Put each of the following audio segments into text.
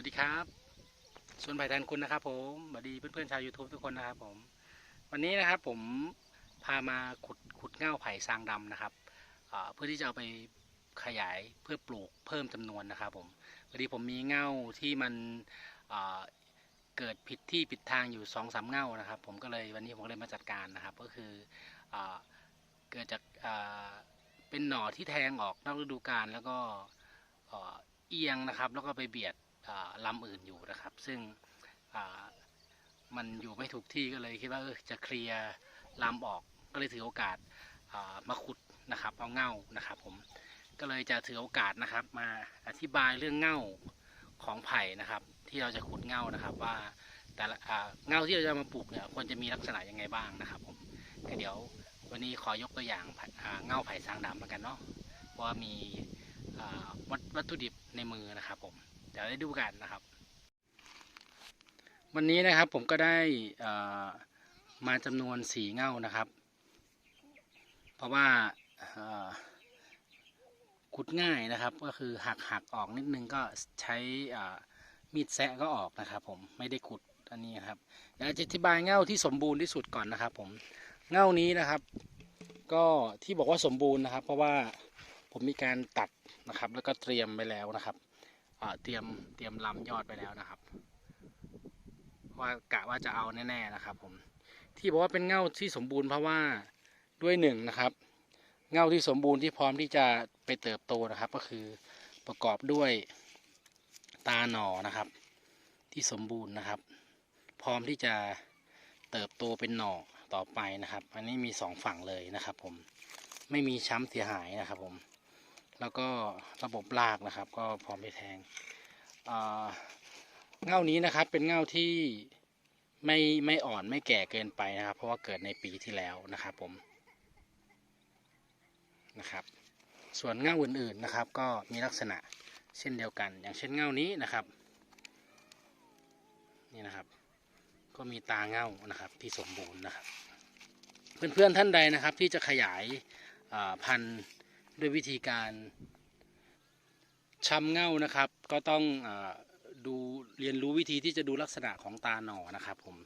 วัสดีครับสวนไผ่แทนคุณนะครับ ผมสวัสดีเพื่อนๆชาว YouTube ทุกคนนะครับผม วันนี้นะครับผมพามาขุดขุดเง่าไผ่ซางดำนะครับเพื่อที่จะเอาไปขยายเพื่อปลูกเพิ่มจำนวนนะครับผมพอดีผมมีเง่าที่มันเกิดผิดที่ผิดทางอยู่สองสามเง่านะครับ ผมก็เลยวันนี้ผมเลยมาจัดการนะครับ ก็คืออเกิดจากเป็นหน่อที่แทงออกนอกฤดูกาลแล้วก็เอียงนะครับ แล้วก็ไปเบียด ลำอื่นอยู่นะครับ ซึ่งมันอยู่ไม่ถูกที่ก็เลยคิดว่าจะเคลียร์ลำออกก็เลยถือโอกาสมาขุดนะครับ เอาเง่านะครับผมก็เลยจะถือโอกาสนะครับ มาอธิบายเรื่องเง่าของไผ่นะครับ ที่เราจะขุดเง่านะครับว่าแต่ละเง่าที่เราจะมาปลูกเนี่ยควรจะมีลักษณะยังไงบ้างนะครับผมก็เดี๋ยววันนี้ขอยกตัวอย่างเง่าไผ่สางดำแล้วกันเนาะเพราะว่ามีวัตถุดิบในมือนะครับผม ดี๋ยวได้ดูกันนะครับ วันนี้นะครับผมก็ได้มาจำนวนสีเง่านะครับ เพราะว่าขุดง่ายนะครับ ก็คือหักหักออกนิดนึงก็ใช้มีดแซะก็ออกนะครับ ผมไม่ได้ขุดอันนี้ครับเดี๋ยวจะอธิบายเง่าที่สมบูรณ์ที่สุดก่อนนะครับ ผมเง่านี้นะครับ ก็ที่บอกว่าสมบูรณ์นะครับ เพราะว่าผมมีการตัดนะครับ แล้วก็เตรียมไปแล้วนะครับ เตรียมเตรียมลำยอดไปแล้วนะครับว่ากะว่าจะเอาแน่ๆนะครับ ผม ที่บอกว่าเป็นเง่าที่สมบูรณ์เพราะว่าด้วยหนึ่งนะครับ เง่าที่สมบูรณ์ที่พร้อมที่จะไปเติบโตนะครับ ก็คือประกอบด้วยตาหน่อนะครับ ที่สมบูรณ์นะครับ พร้อมที่จะเติบโตเป็นหน่อต่อไปนะครับ อันนี้มีสองฝั่งเลยนะครับ ผมไม่มีช้ำเสียหายนะครับ ผม แล้วก็ระบบรากนะครับ ก็พร้อมที่แทงเง่านี้นะครับเป็นเง่าที่ไม่ไม่อ่อนไม่แก่เกินไปนะครับ เพราะว่าเกิดในปีที่แล้วนะครับผมนะครับ ส่วนเง่าอื่นๆนะครับ ก็มีลักษณะเช่นเดียวกัน อย่างเช่นเง่านี้นะครับนี่นะครับ ก็มีตาเง่านะครับที่สมบูรณ์นะครับ เพื่อนๆท่านใดนะครับที่จะขยายพันธุ์ ด้วยวิธีการชำเง่านะครับ ก็ต้องอดูเรียนรู้วิธีที่จะดูลักษณะของตาหน่อนะครับ ผม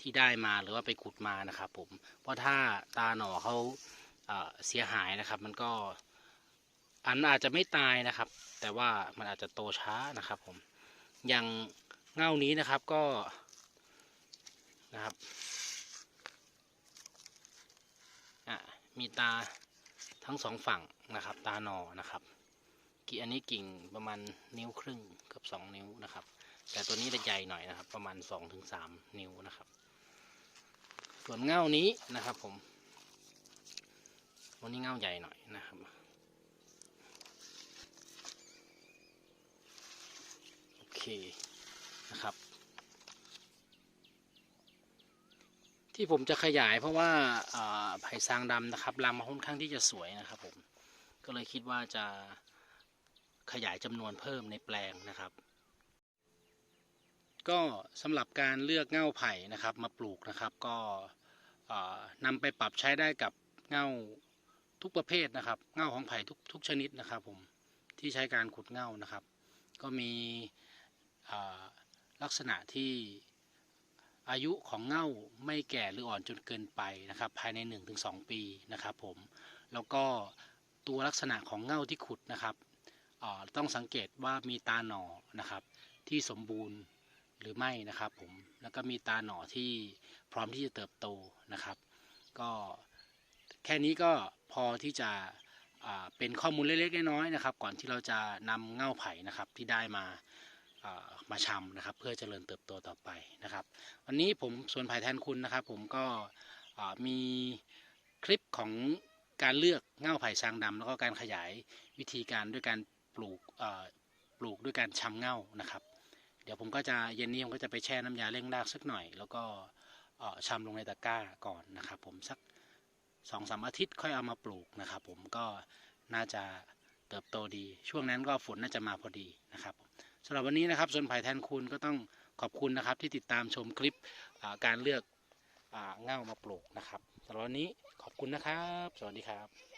ที่ได้มาหรือว่าไปขุดมานะครับ ผมเพราะถ้าตาหน่อเขาเสียหายนะครับ มันก็อันอาจจะไม่ตายนะครับ แต่ว่ามันอาจจะโตช้านะครับ ผมอย่างเง่านี้นะครับก็นะครับมีตา ทั้งสองฝั่งนะครับ ตาหนอนะครับกี่อันนี้กิ่งประมาณนิ้วครึ่งกับสองนิ้วนะครับ แต่ตัวนี้จะใหญ่หน่อยนะครับ ประมาณสองถึงสามนิ้วนะครับ ส่วนเง่านี้นะครับ ผมวันนี้เง่าใหญ่หน่อยนะครับโอเคนะครับ ที่ผมจะขยายเพราะว่าไผ่ซางดำนะครับลำมันค่อนข้างที่จะสวยนะครับผมก็เลยคิดว่าจะขยายจำนวนเพิ่มในแปลงนะครับ ก็สำหรับการเลือกเง่าไผ่นะครับ มาปลูกนะครับ ก็อ่านำไปปรับใช้ได้กับเง่าทุกประเภทนะครับ เง่าของไผ่ทุกทุกชนิดนะครับผมที่ใช้การขุดเง่านะครับ ก็มีลักษณะที่ อายุของเง่าไม่แก่หรืออ่อนจนเกินไปนะครับ ภายใน 1-2 ปีนะครับผมแล้วก็ตัวลักษณะของเง่าที่ขุดนะครับต้องสังเกตว่ามีตาหน่อนะครับ ที่สมบูรณ์หรือไม่นะครับผมแล้วก็มีตาหน่อที่พร้อมที่จะเติบโตนะครับ ก็แค่นี้ก็พอที่จะเป็นข้อมูลเล็กๆน้อยๆนะครับ ก่อนที่เราจะนำเง่าไผ่นะครับที่ได้มา มาชำนะครับ เพื่อเจริญเติบโตต่อไปนะครับ วันนี้ผมสวนไผ่แทนคุณนะครับ ผมก็มีคลิปของการเลือกเง่าไผ่ซางดำแล้วก็การขยายวิธีการด้วยการปลูกปลูกด้วยการชำเง่านะครับ เดี๋ยวผมก็จะเย็นนี้ผมก็จะไปแช่น้ำยาเร่งรากสักหน่อย แล้วก็ชำลงในตะกร้าก่อนนะครับ ผมสักสองสามอาทิตย์ค่อยเอามาปลูกนะครับ ผมก็น่าจะเติบโตดี ช่วงนั้นก็ฝนน่าจะมาพอดีนะครับ สำหรับวันนี้นะครับส่วนไผ่แทนคุณก็ต้องขอบคุณนะครับที่ติดตามชมคลิปการเลือกอ่าเง่ามาปลูกนะครับสำหรับวันนี้ขอบคุณนะครับ สวัสดีครับ